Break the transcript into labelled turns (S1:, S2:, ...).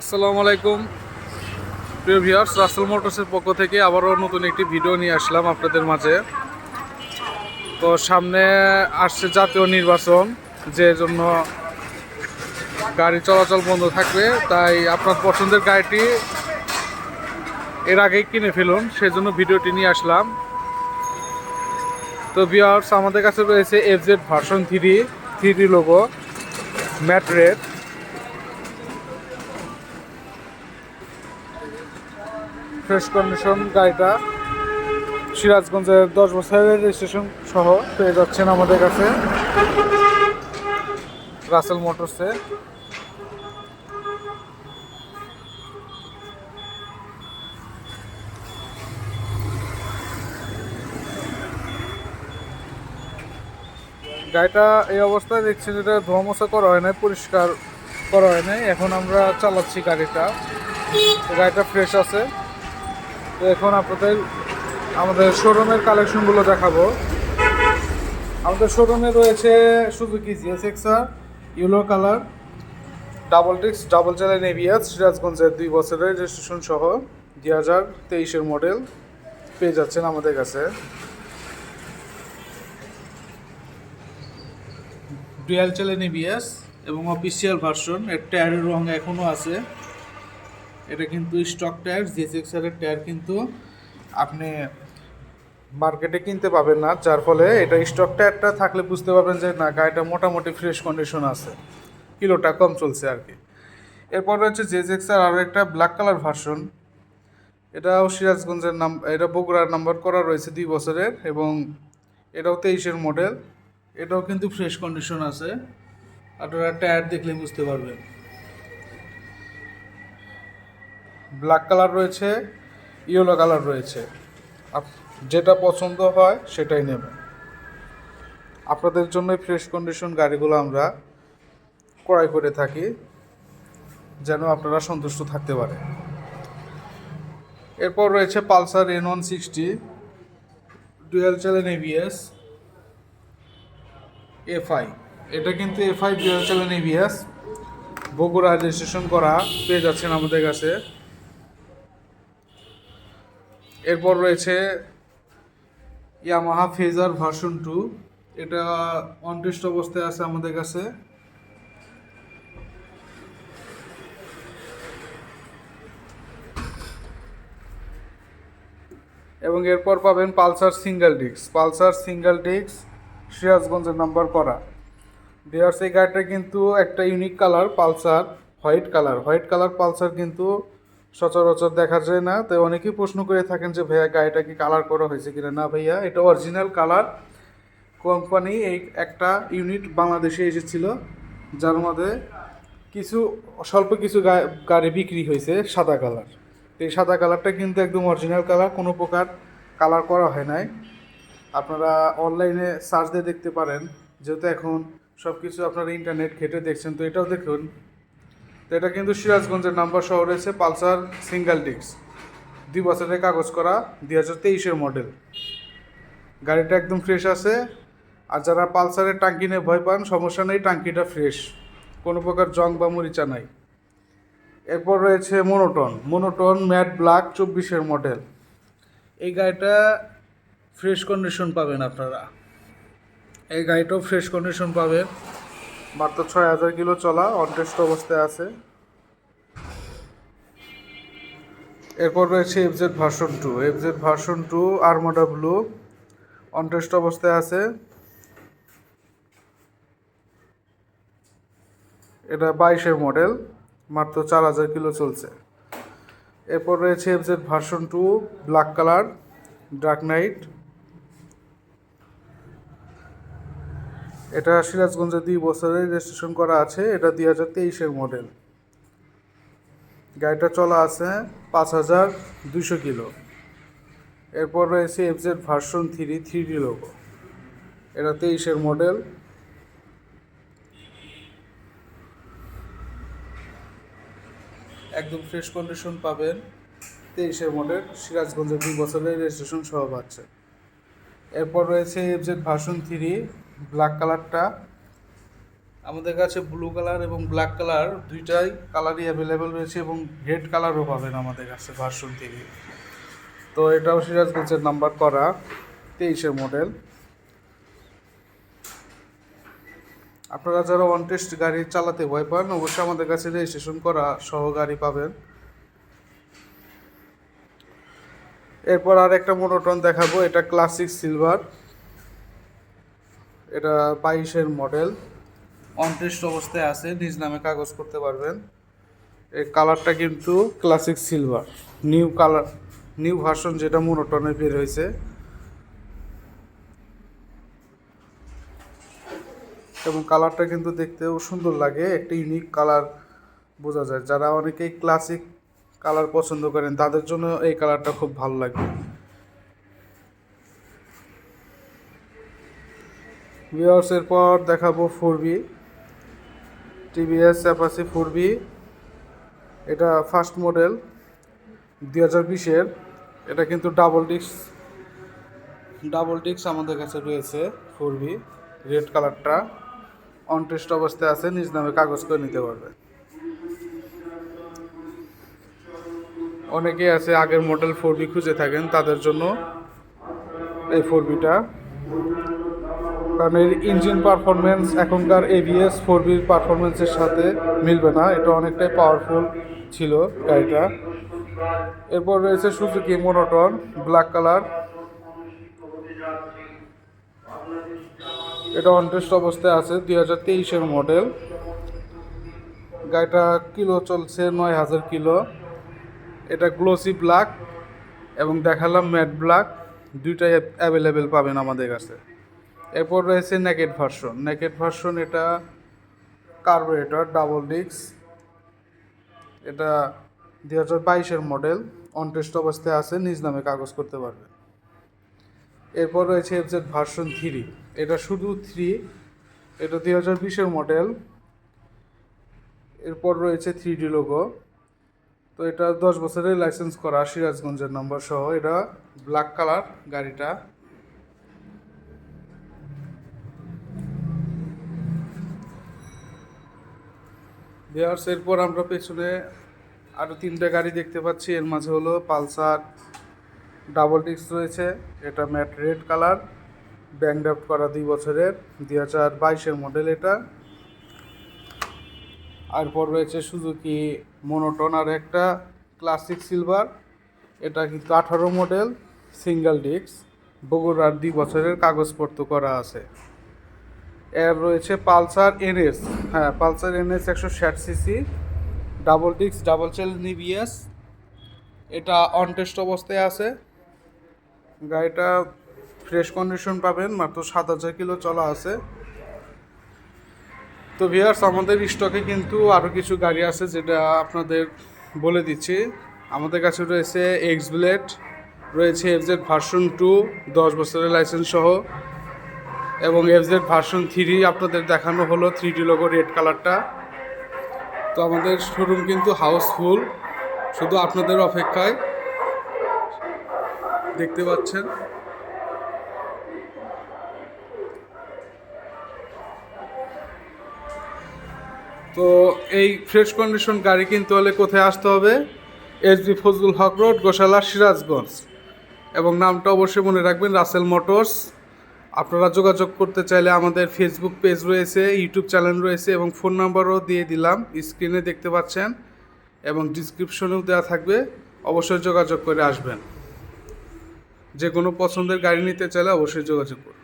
S1: আসসালামু আলাইকুম। প্রিয় ভিউয়ার্স, রাসেল মোটরসের পক্ষ থেকে আবারও নতুন একটি ভিডিও নিয়ে আসলাম আপনাদের মাঝে। তো সামনে আসছে জাতীয় নির্বাচন, যে জন্য গাড়ি চলাচল বন্ধ থাকবে। তাই আপনার পছন্দের গাড়িটি এর আগেই কিনে ফেলুন, সেজন্য ভিডিওটি নিয়ে আসলাম। তো ভিউয়ার্স, আমাদের কাছে রয়েছে F Z version three three logo matte fresh condition গাড়িটা সিরাজগঞ্জের দশ বছরের রেজিস্ট্রেশন সহ পেয়ে যাচ্ছেন আমাদের কাছে। রাসেল মোটরসে গাড়িটা এই অবস্থায় দেখছেন এটা ধোয়ামোছা করা হয় নাই, পরিষ্কার করা হয় নাই। এখন আমরা চালাচ্ছি গাড়িটা। গাড়িটা ফ্রেশ আছে। এখন আপনাদের আমাদের শোরুমের কালেকশনগুলো দেখাবো। আমাদের শোরুমে রয়েছে Suzuki Gixxer yellow colour double ডিক্স ডাবল চ্যানেল এবিএস সিরাজগঞ্জের দুই বছরের রেজিস্ট্রেশন সহ দুই হাজার তেইশের মডেল পেয়ে যাচ্ছেন আমাদের কাছে। ডুয়াল চ্যানেল এবিএস এবং অফিসিয়াল ভার্সন এর টায়ারের রং এখনও আছে। এটা কিন্তু স্টক টায়ার জিএসএক্স এর টায়ার কিন্তু আপনি মার্কেটে কিনতে পাবেন না, যার ফলে এটা স্টক টায়ারটা থাকলে বুঝতে পারবেন যে, না, গাড়িটা মোটামুটি ফ্রেশ কন্ডিশন আছে। কিলোটা কম চলছে আর কি। এরপর রয়েছে জেজেক্স আর আরও একটা ব্ল্যাক কালার ভার্সন এটাও সিরাজগঞ্জের নাম, এটা বগুড়ার নাম্বার করা রয়েছে দুই বছরের এবং এটাও তেইশের মডেল এটাও কিন্তু ফ্রেশ কন্ডিশন আছে। আপনারা টায়ার দেখলে বুঝতে পারবেন। ব্ল্যাক কালার রয়েছে, ইয়েলো কালার রয়েছে। যেটা পছন্দ হয় সেটাই নেবেন আপনাদের জন্য ফ্রেশ কন্ডিশন গাড়িগুলো আমরা ক্রয় করে থাকি, যেন আপনারা সন্তুষ্ট থাকতে পারে। এরপর রয়েছে Pulsar N one sixty dual channel ABS FI এটা কিন্তু FI dual channel ABS Bogura registration করা পেয়ে যাচ্ছেন আমাদের কাছে। এরপর রয়েছে ইয়ামাহা ফেজার ভার্সন টু এটা অনটেস্ট অবস্থায় আছে আমাদের কাছে। এবং এরপর পাবেন Pulsar single disc Pulsar single disc সিরাজগঞ্জের নাম্বার করা। বিহার এই গাড়িটা কিন্তু একটা unique colour Pulsar white colour white colour Pulsar কিন্তু সচরাচর দেখা যায় না। তাই অনেকেই প্রশ্ন করে থাকেন যে, ভাইয়া, গাড়িটা কি কালার করা হয়েছে কিনা? না ভাইয়া, এটা অরিজিনাল কালার কোম্পানি এই একটা ইউনিট বাংলাদেশে এসেছিল, যার মধ্যে কিছু, স্বল্প কিছু গাড়ি বিক্রি হয়েছে সাদা কালার এই সাদা কালারটা কিন্তু একদম অরিজিনাল কালার কোনো প্রকার কালার করা হয় নাই। আপনারা অনলাইনে সার্চ দিয়ে দেখতে পারেন। যেহেতু এখন সব কিছু আপনারা ইন্টারনেট ঘেটে দেখছেন, তো এটাও দেখুন। তো এটা কিন্তু সিরাজগঞ্জের নাম্বার শহর রয়েছে পালসার সিঙ্গেল ডিক্স দুই বছরের কাগজ করা দুই হাজার তেইশের মডেল। গাড়িটা একদম ফ্রেশ আছে। আর যারা পালসারের টাঙ্কি নিয়ে ভয় পান, সমস্যা নেই, টাঙ্কিটা ফ্রেশ। কোনো প্রকার জং বা মরিচা নাই। এরপর রয়েছে মোনোটন মোনোটন ম্যাট ব্ল্যাক চব্বিশের মডেল। এই গাড়িটা ফ্রেশ কন্ডিশন পাবেন আপনারা। এই গাড়িটাও ফ্রেশ কন্ডিশন পাবেন। মাত্র ছয় হাজার কিলো চলা অনটেস্ট অবস্থায় আছে। এরপর রয়েছে FZ version two FZ version two Armada blue on test অবস্থায় আছে। এটা বাইশের মডেল মাত্র চার হাজার কিলো চলছে। এরপর রয়েছে FZ version two black colour dark knight এটা সিরাজগঞ্জে দুই বছরের রেজিস্ট্রেশন করা আছে, এটা দুই হাজার তেইশের মডেল গাড়িটা চলা আছে পাঁচ হাজার দুশো কিলো। এরপর রয়েছে FZ version three three D logo এটা তেইশের মডেল একদম ফ্রেশ কন্ডিশন পাবেন। তেইশের মডেল সিরাজগঞ্জে দুই বছরের রেজিস্ট্রেশন সহ পাচ্ছে। এরপর রয়েছে এফজেড ভার্সন থ্রি ব্ল্যাক কালারটা আমাদের কাছে ব্লু কালার এবং ব্ল্যাক কালার দুইটাই কালারই অ্যাভেলেবেল রয়েছে এবং রেড কালারও পাবেন আমাদের কাছে ভার্সন থেকে। তো এটাও সিরাজগঞ্জের নাম্বার করা তেইশের মডেল আপনারা যারা ওয়ান টেস্ট গাড়ি চালাতে ভয় পান, অবশ্যই আমাদের কাছে রেজিস্ট্রেশন করা সহ গাড়ি পাবেন। এরপর আর একটা মোনোটন দেখাবো, এটা ক্লাসিক সিলভার এটা বাইশের মডেল। অনটেস্ট অবস্থায় আছে, নিজ নামে কাগজ করতে পারবেন। এই কালারটা কিন্তু classic silver new colour new version যেটা মোনোটনে বের হয়েছে। এবং কালারটা কিন্তু দেখতেও সুন্দর লাগে, একটা ইউনিক কালার বোঝা যায়। যারা অনেকেই ক্লাসিক কালার পছন্দ করেন, তাদের জন্য এই কালারটা খুব ভালো লাগবে। ভিওর্সের পর দেখাবো four V TVS Apache four V এটা ফার্স্ট মডেল দুই হাজার বিশের। এটা কিন্তু ডাবল ডিস্ক ডাবল ডিস্ক আমাদের কাছে রয়েছে ফোর বি রেড কালারটা অনটেস্ট অবস্থায় আছে, নিজ নামে কাগজ করে নিতে পারবে। অনেকেই আছে আগের মডেল ফোর বি খুঁজে থাকেন, তাদের জন্য এই ফোর বিটা কারণ ইঞ্জিন পারফরমেন্স এখনকার এবিএস ফোর বির পারফরমেন্সের সাথে মিলবে না। এটা অনেকটাই পাওয়ারফুল ছিল গাড়িটা। এরপর রয়েছে সুজুকি মোনোটন ব্ল্যাক কালার এটা অনটেস্ট অবস্থায় আছে, দুই হাজার তেইশের মডেল গাড়িটা কিলো চলছে নয় হাজার কিলো। এটা গ্লোসি ব্ল্যাক এবং দেখালাম ম্যাট ব্ল্যাক দুইটাই অ্যাভেলেবেল পাবেন আমাদের কাছে। এরপর রয়েছে নেকেট ভার্সন। নেকেট ভার্সন এটা কার্বোরেটর, ডাবল ডিক্স এটা দুই হাজার বাইশের মডেল, অনটেস্ট অবস্থায় আছে, নিজ নামে কাগজ করতে পারবে। এরপর রয়েছে এফজেড ভার্সন থ্রি। এটা শুধু থ্রি, এটা দুই হাজার বিশের মডেল। এরপর রয়েছে থ্রি ডি লোগো। তো এটা দশ বছরের লাইসেন্স করা সিরাজগঞ্জের নম্বর সহ। এটা ব্ল্যাক কালার গাড়িটা। বিহার্স এরপর আমরা পেছনে আরও তিনটা গাড়ি দেখতে পাচ্ছি। এর মাঝে হলো পালসার, ডাবল ডিস্ক রয়েছে, এটা matte red colour bank draft করা দুই বছরের, দুই হাজার বাইশের মডেল এটা। এরপর রয়েছে সুজুকি মোনোটন আর একটা, ক্লাসিক সিলভার, এটা কিন্তু আঠারো মডেল, সিঙ্গেল ডিস্ক, বগুড়ার দুই বছরের কাগজপত্র করা আছে। এর রয়েছে পালসার এনএস। হ্যাঁ পালসার এনএস একশো ষাট সিসি, ডাবল ডিক্স ডাবল চেল নিবিএস এটা অনটেস্ট অবস্থায় আছে। গাড়িটা ফ্রেশ কন্ডিশন পাবেন, মাত্র সাত হাজার কিলো চলা আছে। তো ভিয়ার্স আমাদের স্টকে কিন্তু আরও কিছু গাড়ি আছে যেটা আপনাদের বলে দিচ্ছি। আমাদের কাছে রয়েছে এক্স ব্লেড রয়েছে এফজেড ভার্সন টু দশ বছরের লাইসেন্স সহ। এবং এফজেড ভার্সন থ্রি আপনাদের দেখানো হলো থ্রি ডি লোগো রেড কালারটা তো আমাদের শোরুম কিন্তু হাউসফুল শুধু আপনাদের অপেক্ষায়। দেখতে পাচ্ছেন। তো এই ফ্রেশ কন্ডিশন গাড়ি কিনতে হলে কোথায় আসতে হবে? এসবি ফজলুল হক রোড গোশালা সিরাজগঞ্জ এবং নামটা অবশ্যই মনে রাখবেন রাসেল মোটরস আপনারা যোগাযোগ করতে চাইলে আমাদের ফেসবুক পেজ রয়েছে ইউটিউব চ্যানেল রয়েছে এবং ফোন নাম্বারও দিয়ে দিলাম স্ক্রিনে দেখতে পাচ্ছেন এবং ডিসক্রিপশনেও দেওয়া থাকবে, অবশ্যই যোগাযোগ করে আসবেন। যে কোনো পছন্দের গাড়ি নিতে চাইলে অবশ্যই যোগাযোগ করুন।